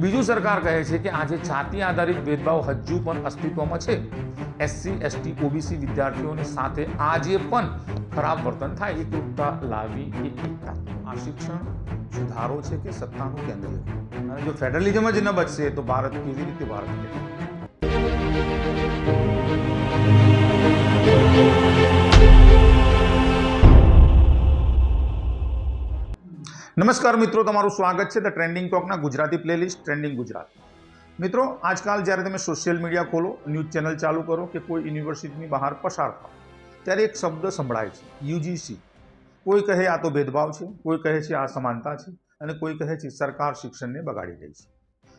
બીજું સરકાર કહે છે કે આજે જાતિ આધારિત ભેદભાવ હજુ પણ અસ્તિત્વમાં છે. એસસી, એસટી, ઓબીસી વિદ્યાર્થીઓની સાથે આજે પણ ખરાબ વર્તન થાય. એકરૂપતા લાવી એ એકતા આ શિક્ષણ સુધારો છે કે સત્તાનું કેન્દ્ર? અને જો ફેડરલિઝમ જ ન બચશે, તો ભારત કેવી રીતે ભારત નમસ્કાર મિત્રો, તમારું સ્વાગત છે ધ ટ્રેન્ડિંગ ટોકના ગુજરાતી પ્લેલિસ્ટ ટ્રેન્ડિંગ ગુજરાત મિત્રો, આજકાલ જ્યારે તમે સોશિયલ મીડિયા ખોલો ન્યૂઝ ચેનલ ચાલુ કરો કે કોઈ યુનિવર્સિટીની બહાર પસાર થાઓ, ત્યારે એક શબ્દ સંભળાય છે યુજીસી કોઈ કહે આ તો ભેદભાવ છે, કોઈ કહે છે આ સમાનતા છે, અને કોઈ કહે છે સરકાર શિક્ષણને બગાડી રહી છે,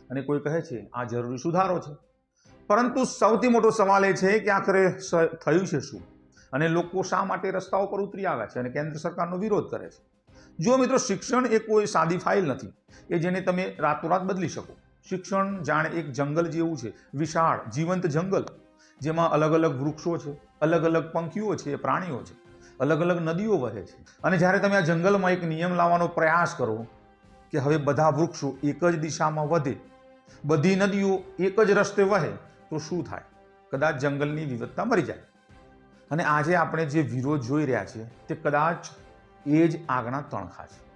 અને કોઈ કહે છે આ જરૂરી સુધારો છે. પરંતુ સૌથી મોટો સવાલ એ છે કે આખરે થયું છે શું? અને લોકો શા માટે રસ્તાઓ પર ઉતરી આવ્યા છે અને કેન્દ્ર સરકારનો વિરોધ કરે છે? જો મિત્રો શિક્ષણ એ કોઈ સાદી ફાઇલ નથી કે જેને તમે રાતોરાત બદલી શકો. શિક્ષણ જાણે એક જંગલ જેવું છે, વિશાળ, જીવંત જંગલ, જેમાં અલગ અલગ વૃક્ષો છે, અલગ અલગ પંખીઓ છે, પ્રાણીઓ છે, અલગ અલગ નદીઓ વહે છે. અને જ્યારે તમે આ જંગલમાં એક નિયમ લાવવાનો પ્રયાસ કરો કે હવે બધા વૃક્ષો એક જ દિશામાં વધે, બધી નદીઓ એક જ રસ્તે વહે, તો શું થાય? કદાચ જંગલની વિવિધતા મરી જાય. અને આજે આપણે જે વિરોધ જોઈ રહ્યા છીએ, તે કદાચ એ જ આગના તણખા છે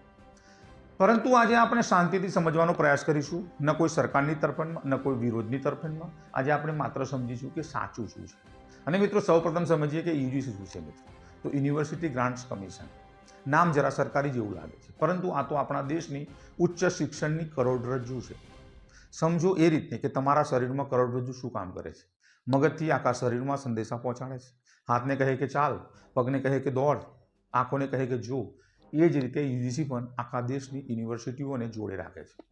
પરંતુ આજે આપણે શાંતિથી સમજવાનો પ્રયાસ કરીશું, ન કોઈ સરકારની તરફેણમાં, ન કોઈ વિરોધની તરફેણમાં. આજે આપણે માત્ર સમજીશું કે સાચું શું છે. અને મિત્રો, સૌપ્રથમ સમજીએ કે યુજીસી શું છે મિત્રો? તો યુનિવર્સિટી ગ્રાન્ટ્સ કમિશન. નામ જરા સરકારી જેવું લાગે છે. પરંતુ આ તો આપણા દેશની ઉચ્ચ શિક્ષણની કરોડરજ્જુ છે. સમજો એ રીતે કે તમારા શરીરમાં કરોડરજ્જુ શું કામ કરે છે? મગજથી આખા શરીરમાં સંદેશા પહોંચાડે છે. હાથને કહે કે ચાલ, પગને કહે કે દોડ આંખોને કહે કે જો એ જ રીતે યુજીસી પણ આખા દેશની યુનિવર્સિટીઓને જોડે રાખે છે.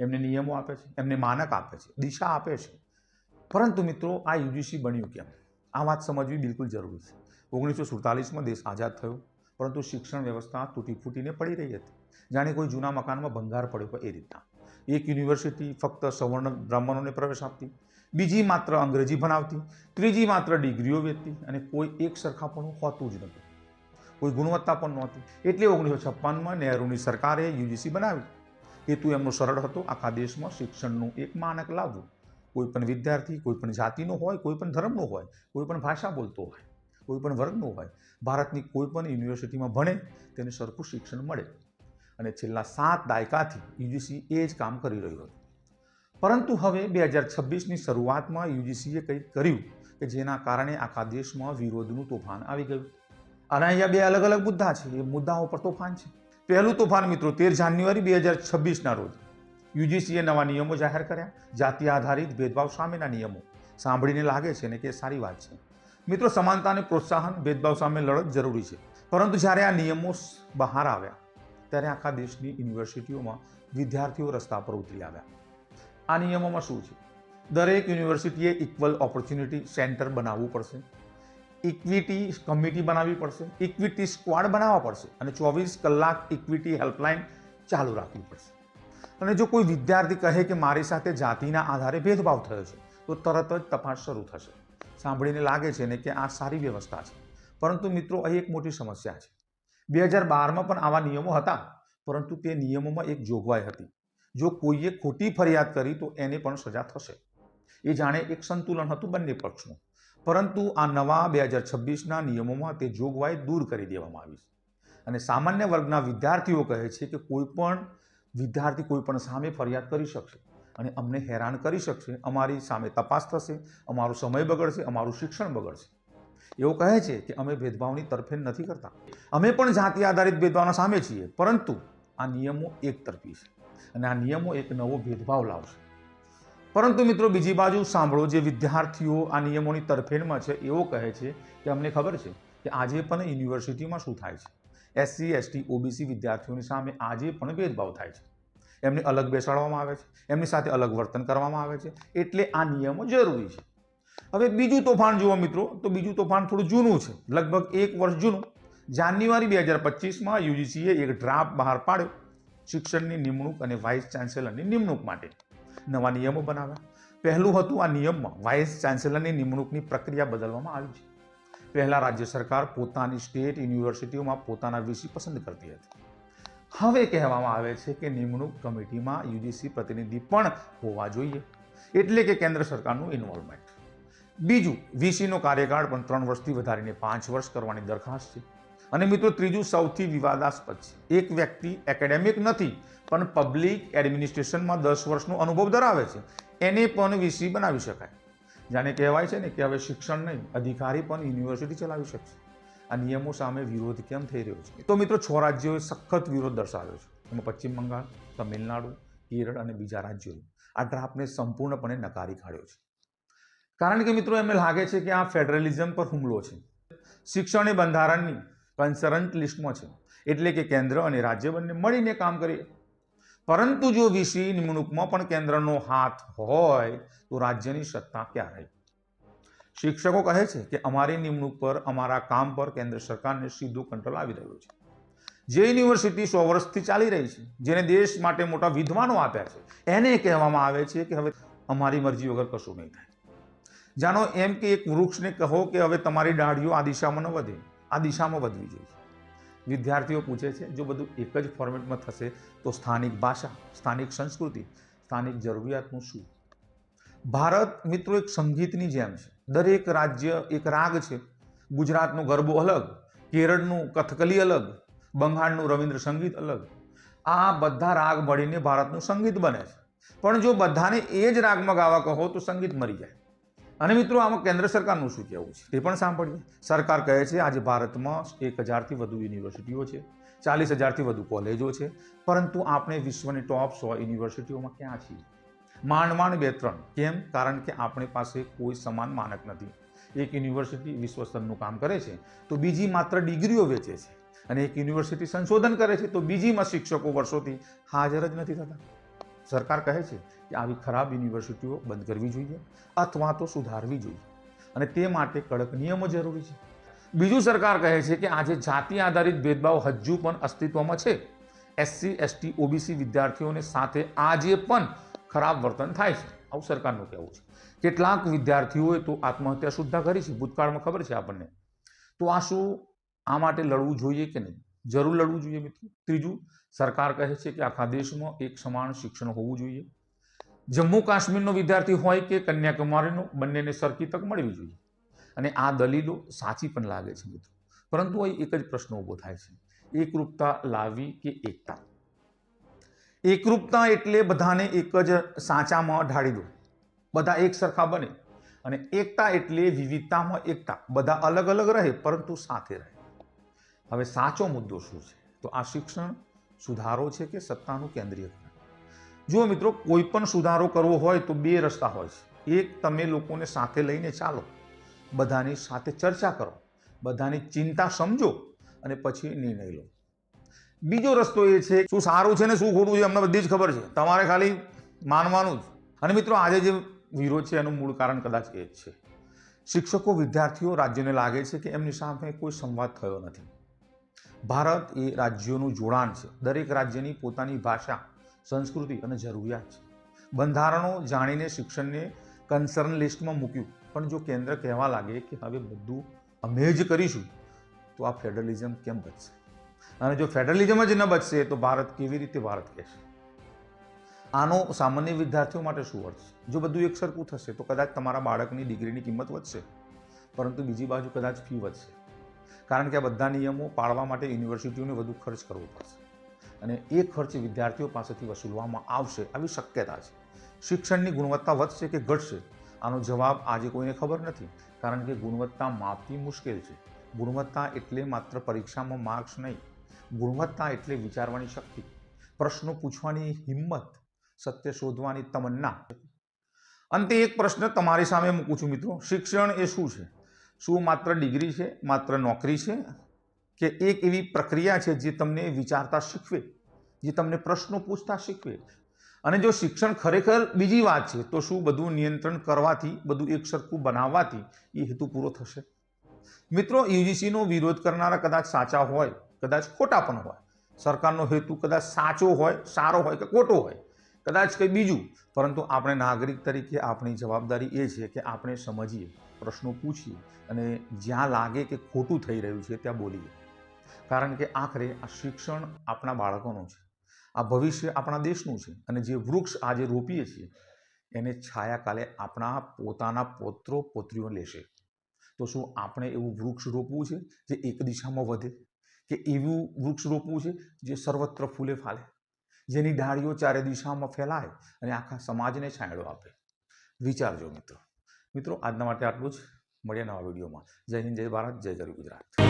એમને નિયમો આપે છે, એમને માનક આપે છે, દિશા આપે છે. પરંતુ મિત્રો, આ યુજીસી બન્યું કેમ? આ વાત સમજવી બિલકુલ જરૂરી છે. ઓગણીસો સુડતાલીસમાં દેશ આઝાદ થયો, પરંતુ શિક્ષણ વ્યવસ્થા તૂટી ફૂટીને પડી રહી હતી. જાણે કોઈ જૂના મકાનમાં ભંગાર પડ્યો હોય એ રીતના. એક યુનિવર્સિટી ફક્ત સવર્ણ બ્રાહ્મણોને પ્રવેશ આપતી, બીજી માત્ર અંગ્રેજી ભણાવતી, ત્રીજી માત્ર ડિગ્રીઓ વેચતી અને કોઈ એક સરખાપણું હોતું જ નહોતું. કોઈ ગુણવત્તા પણ નહોતી. એટલે ઓગણીસો છપ્પનમાં નહેરુની સરકારે યુજીસી બનાવી. હેતુ એમનો સરળ હતો, આખા દેશમાં શિક્ષણનું એક માનક લાવવું. કોઈ પણ વિદ્યાર્થી, કોઈ પણ જાતિનો હોય, કોઈ પણ ધર્મનો હોય, કોઈ પણ ભાષા બોલતો હોય, કોઈ પણ વર્ગનો હોય, ભારતની કોઈ પણ યુનિવર્સિટીમાં ભણે તેને સરખું શિક્ષણ મળે. અને છેલ્લા સાત દાયકાથી યુજીસી એ જ કામ કરી રહ્યું હતું. પરંતુ હવે બે હજાર છવ્વીસની શરૂઆતમાં યુજીસીએ કંઈક કર્યું કે જેના કારણે આખા દેશમાં વિરોધનું તોફાન આવી ગયું. અને અહીંયા બે અલગ અલગ મુદ્દા છે. એ મુદ્દાઓ પર તોફાન છે. પહેલું તોફાન મિત્રો, તેર જાન્યુઆરી બે હજાર છવ્વીસના રોજ યુજીસીએ નવા નિયમો જાહેર કર્યા. જાતિ આધારિત ભેદભાવ સામેના નિયમો. સાંભળીને લાગે છે ને કે સારી વાત છે. મિત્રો, સમાનતાને પ્રોત્સાહન, ભેદભાવ સામે લડત જરૂરી છે. પરંતુ જ્યારે આ નિયમો બહાર આવ્યા, ત્યારે આખા દેશની યુનિવર્સિટીઓમાં વિદ્યાર્થીઓ રસ્તા પર ઉતરી આવ્યા. આ નિયમોમાં શું છે? દરેક યુનિવર્સિટીએ ઇક્વલ ઓપોર્ચ્યુનિટી સેન્ટર બનાવવું પડશે. ઇક્વિટી કમિટી બનાવવી પડશે. ઇક્વિટી સ્ક્વાડ બનાવવા પડશે. અને ચોવીસ કલાક ઇક્વિટી હેલ્પલાઇન ચાલુ રાખવી પડશે. અને જો કોઈ વિદ્યાર્થી કહે કે મારી સાથે જાતિના આધારે ભેદભાવ થયો છે, તો તરત જ તપાસ શરૂ થશે. સાંભળીને લાગે છે ને કે આ સારી વ્યવસ્થા છે. પરંતુ મિત્રો, અહીં એક મોટી સમસ્યા છે. બે હજાર બારમાં પણ આવા નિયમો હતા, પરંતુ તે નિયમોમાં એક જોગવાઈ હતી. જો કોઈએ ખોટી ફરિયાદ કરી, તો એને પણ સજા થશે. એ જાણે એક સંતુલન હતું બંને પક્ષનું. પરંતુ આ નવા બે હજાર છવ્વીસના નિયમોમાં તે જોગવાઈ દૂર કરી દેવામાં આવી છે. અને સામાન્ય વર્ગના વિદ્યાર્થીઓ કહે છે કે કોઈ પણ વિદ્યાર્થી કોઈ પણ સામે ફરિયાદ કરી શકશે અને અમને હેરાન કરી શકશે, અમારી સામે તપાસ થશે, અમારો સમય બગડશે, અમારું શિક્ષણ બગડશે. એવું કહે છે કે અમે ભેદભાવની તરફેણ નથી કરતા. અમે પણ જાતિ આધારિત ભેદભાવના સામે છીએ, પરંતુ આ નિયમો એક તરફી છે અને આ નિયમો એક નવો ભેદભાવ લાવશે. પરંતુ મિત્રો બીજી બાજુ સાંભળો જે વિદ્યાર્થીઓ આ નિયમોની તરફેણમાં છે એવો કહે છે કે અમને ખબર છે કે આજે પણ યુનિવર્સિટીમાં શું થાય છે? એસસી, એસટી, ઓબીસી વિદ્યાર્થીઓની સામે આજે પણ ભેદભાવ થાય છે. એમને અલગ બેસાડવામાં આવે છે, એમની સાથે અલગ વર્તન કરવામાં આવે છે, એટલે આ નિયમો જરૂરી છે. હવે બીજું તોફાન જુઓ મિત્રો, તો બીજું તોફાન થોડું જૂનું છે, લગભગ એક વર્ષ જૂનું. જાન્યુઆરી બે હજાર પચીસમાં યુજીસીએ એક ડ્રાફ્ટ બહાર પાડ્યો, શિક્ષણની નિમણૂક અને વાઇસ ચાન્સેલરની નિમણૂક માટે. નવા નિયમો બનાવ્યા. પહેલું હતું આ નિયમમાં વાઇસ ચાન્સેલરની નિમણૂકની પ્રક્રિયા બદલવામાં આવી છે. પહેલાં રાજ્ય સરકાર પોતાની સ્ટેટ યુનિવર્સિટીઓમાં પોતાના વીસી પસંદ કરતી હતી. હવે કહેવામાં આવે છે કે નિમણૂક કમિટીમાં યુજીસી પ્રતિનિધિ પણ હોવા જોઈએ. એટલે કે કેન્દ્ર સરકારનું ઇન્વોલ્વમેન્ટ બીજું, વીસીનો કાર્યકાળ પણ ત્રણ વર્ષથી વધારીને પાંચ વર્ષ કરવાની દરખાસ્ત છે. અને મિત્રો, ત્રીજું સૌથી વિવાદાસ્પદ છે. એક વ્યક્તિ એકેડેમિક નથી પણ પબ્લિક એડમિનિસ્ટ્રેશનમાં દસ વર્ષનો અનુભવ ધરાવે છે. એને પણ વીસી બનાવી શકાય. જાણે કહેવાય છે ને કે હવે શિક્ષણ નહીં, અધિકારી પણ યુનિવર્સિટી ચલાવી શકશે. આ નિયમો સામે વિરોધ કેમ થઈ રહ્યો છે? તો મિત્રો, છ રાજ્યોએ સખત વિરોધ દર્શાવ્યો છે. એમાં પશ્ચિમ બંગાળ, તમિલનાડુ, કેરળ અને બીજા રાજ્યોએ આ ડ્રાફ્ટને સંપૂર્ણપણે નકારી કાઢ્યો છે. કારણ કે મિત્રો, એમને લાગે છે કે આ ફેડરલિઝમ પર હુમલો છે. શિક્ષણ એ બંધારણની કન્સરન્ટ લિસ્ટમાં છે. એટલે કે કેન્દ્ર અને રાજ્ય બંને મળીને કામ કરીએ પરંતુ જો વીસી નિમણૂકમાં પણ કેન્દ્રનો હાથ હોય, તો રાજ્યની સત્તા ક્યાં રહી શિક્ષકો કહે છે કે અમારી નિમણૂક પર, અમારા કામ પર કેન્દ્ર સરકારને સીધો કંટ્રોલ આવી રહ્યો છે. જે યુનિવર્સિટી સો વર્ષથી ચાલી રહી છે, જેને દેશ માટે મોટા વિદ્વાનો આપ્યા છે, એને કહેવામાં આવે છે કે હવે અમારી મરજી વગર કશું નહીં થાય. જાણો એમ કે એક વૃક્ષને કહો કે હવે તમારી ડાળીઓ આ દિશામાં ન વધે, આ દિશામાં વધવી જોઈએ. વિદ્યાર્થીઓ પૂછે છે, જો બધું એક જ ફોર્મેટમાં થશે, તો સ્થાનિક ભાષા, સ્થાનિક સંસ્કૃતિ, સ્થાનિક જરૂરિયાતનું શું? ભારત મિત્રો એક સંગીતની જેમ છે. દરેક રાજ્ય એક રાગ છે. ગુજરાતનું ગરબો અલગ, કેરળનું કથકલી અલગ, બંગાળનું રવિન્દ્ર સંગીત અલગ. આ બધા રાગ મળીને ભારતનું સંગીત બને છે. પણ જો બધાને એ જ રાગમાં ગાવા કહો તો સંગીત મરી જાય. અને મિત્રો, આમાં કેન્દ્ર સરકારનું શું કહેવું છે? તે પણ સાંભળીએ. સરકાર કહે છે, આજે ભારતમાં એક હજારથી વધુ યુનિવર્સિટીઓ છે, ચાલીસ હજારથી વધુ કોલેજો છે, પરંતુ આપણે વિશ્વની ટોપ સો યુનિવર્સિટીઓમાં ક્યાં છીએ? માંડ માંડ બે ત્રણ. કેમ? કારણ કે આપણી પાસે કોઈ સમાન માનક નથી. એક યુનિવર્સિટી વિશ્વ સ્તરનું કામ કરે છે, તો બીજી માત્ર ડિગ્રીઓ વેચે છે. અને એક યુનિવર્સિટી સંશોધન કરે છે, તો બીજીમાં શિક્ષકો વર્ષોથી હાજર જ નથી થતા. સરકાર કહે છે કે આવી ખરાબ યુનિવર્સિટીઓ બંધ કરવી જોઈએ અથવા તો સુધારવી જોઈએ. અને તે માટે કડક નિયમો જરૂરી છે. બીજું સરકાર કહે છે કે આજે જાતિ આધારિત ભેદભાવ હજુ પણ અસ્તિત્વમાં છે. એસસી, એસટી, ઓબીસી વિદ્યાર્થીઓને સાથે આજે પણ ખરાબ વર્તન થાય છે. આવું સરકારનું કહેવું છે. કેટલાક વિદ્યાર્થીઓએ તો આત્મહત્યા સુદ્ધા કરી છે. ભૂતકાળમાં ખબર છે આપણને. તો આ શું? આ માટે લડવું જોઈએ કે નહીં? જરૂર લડવું જોઈએ મિત્રો. ત્રીજું સરકાર કહે છે કે આખા દેશમાં એક સમાન શિક્ષણ હોવું જોઈએ. જમ્મુ કાશ્મીરનો વિદ્યાર્થી હોય કે કન્યાકુમારીનો, બંનેને સરખી તક મળવી જોઈએ. અને આ દલીલો સાચી પણ લાગે છે મિત્રો. પરંતુ અહીં એક જ પ્રશ્ન ઊભો થાય છે. એકરૂપતા લાવી કે એકતા? એકરૂપતા એટલે બધાને એક જ સાચામાં ઢાળી દો. બધા એક સરખા બને. અને એકતા એટલે વિવિધતામાં એકતા. બધા અલગ અલગ રહે, પરંતુ સાથે રહે. હવે સાચો મુદ્દો શું છે? તો આ શિક્ષણ સુધારો છે કે સત્તાનું કેન્દ્રીયકરણ જુઓ મિત્રો, કોઈ પણ સુધારો કરવો હોય તો બે રસ્તા હોય છે. એક, તમે લોકોને સાથે લઈને ચાલો. બધાની સાથે ચર્ચા કરો. બધાની ચિંતા સમજો અને પછી નિર્ણય લો. બીજો રસ્તો એ છે, શું સારું છે ને શું ખોટું છે અમને બધી જ ખબર છે. તમારે ખાલી માનવાનું જ. અને મિત્રો, આજે જે વિરોધ છે એનું મૂળ કારણ કદાચ એ જ છે. શિક્ષકો વિદ્યાર્થીઓ રાજ્યને લાગે છે કે એમની સામે કોઈ સંવાદ થયો નથી. ભારત એ રાજ્યોનું જોડાણ છે. દરેક રાજ્યની પોતાની ભાષા, સંસ્કૃતિ અને જરૂરિયાત છે. બંધારણો જાણીને શિક્ષણને કન્સર્ન લિસ્ટમાં મૂક્યું. પણ જો કેન્દ્ર કહેવા લાગે કે હવે બધું અમે જ કરીશું, તો આ ફેડરલિઝમ કેમ બચશે? અને જો ફેડરલિઝમ જ ન બચશે, તો ભારત કેવી રીતે ભારત કહેશે? આનો સામાન્ય વિદ્યાર્થીઓ માટે શું અર્થ છે? જો બધું એક સરખું થશે, તો કદાચ તમારા બાળકની ડિગ્રીની કિંમત વધશે, પરંતુ બીજી બાજુ કદાચ ફી વધશે. કારણ કે આ બધા નિયમો પાળવા માટે યુનિવર્સિટીઓને વધુ ખર્ચ કરવો પડશે. અને એ ખર્ચ વિદ્યાર્થીઓ પાસેથી વસૂલવામાં આવશે આવી શક્યતા છે. શિક્ષણની ગુણવત્તા વધશે કે ઘટશે? આનો જવાબ આજે કોઈને ખબર નથી, કારણ કે ગુણવત્તા માપવી મુશ્કેલ છે. ગુણવત્તા એટલે માત્ર પરીક્ષામાં માર્ક્સ નહીં. ગુણવત્તા એટલે વિચારવાની શક્તિ. પ્રશ્નો પૂછવાની હિંમત, સત્ય શોધવાની તમન્ના. અંતે એક પ્રશ્ન તમારી સામે મૂકું છું મિત્રો. શિક્ષણ એ શું છે? શું માત્ર ડિગ્રી છે, માત્ર નોકરી છે? કે એક એવી પ્રક્રિયા છે જે તમને વિચારતા શીખવે, જે તમને પ્રશ્નો પૂછતા શીખવે? અને જો શિક્ષણ ખરેખર બીજી વાત છે, તો શું બધું નિયંત્રણ કરવાથી, બધું એક સરખું બનાવવાથી એ હેતુ પૂરો થશે? મિત્રો, યુજીસીનો વિરોધ કરનારા કદાચ સાચા હોય, કદાચ ખોટા પણ હોય. સરકારનો હેતુ કદાચ સાચો હોય, સારો હોય કે ખોટો હોય. કદાચ કંઈ બીજું. પરંતુ આપણે નાગરિક તરીકે આપણી જવાબદારી એ છે કે આપણે સમજીએ, પ્રશ્નો પૂછીએ અને જ્યાં લાગે કે ખોટું થઈ રહ્યું છે ત્યાં બોલીએ. કારણ કે આખરે આ શિક્ષણ આપણા બાળકોનું છે. આ ભવિષ્ય આપણા દેશનું છે અને જે વૃક્ષ આજે રોપીએ છીએ, એને છાયાકાલે આપણા પોતાના પોત્રો પોત્રીઓ લેશે. તો શું આપણે એવું વૃક્ષ રોપવું છે જે એક દિશામાં વધે? કે એવું વૃક્ષ રોપવું છે જે સર્વત્ર ફૂલે ફાલે? જેની ડાળીઓ ચારે દિશામાં ફેલાય અને આખા સમાજને છાંયડો આપે. વિચારજો મિત્રો. મિત્રો, આજના માટે આટલું જ. મળ્યા નવા વિડીયોમાં. જય હિન્દ, જય ભારત, જય જય ગુજરાત.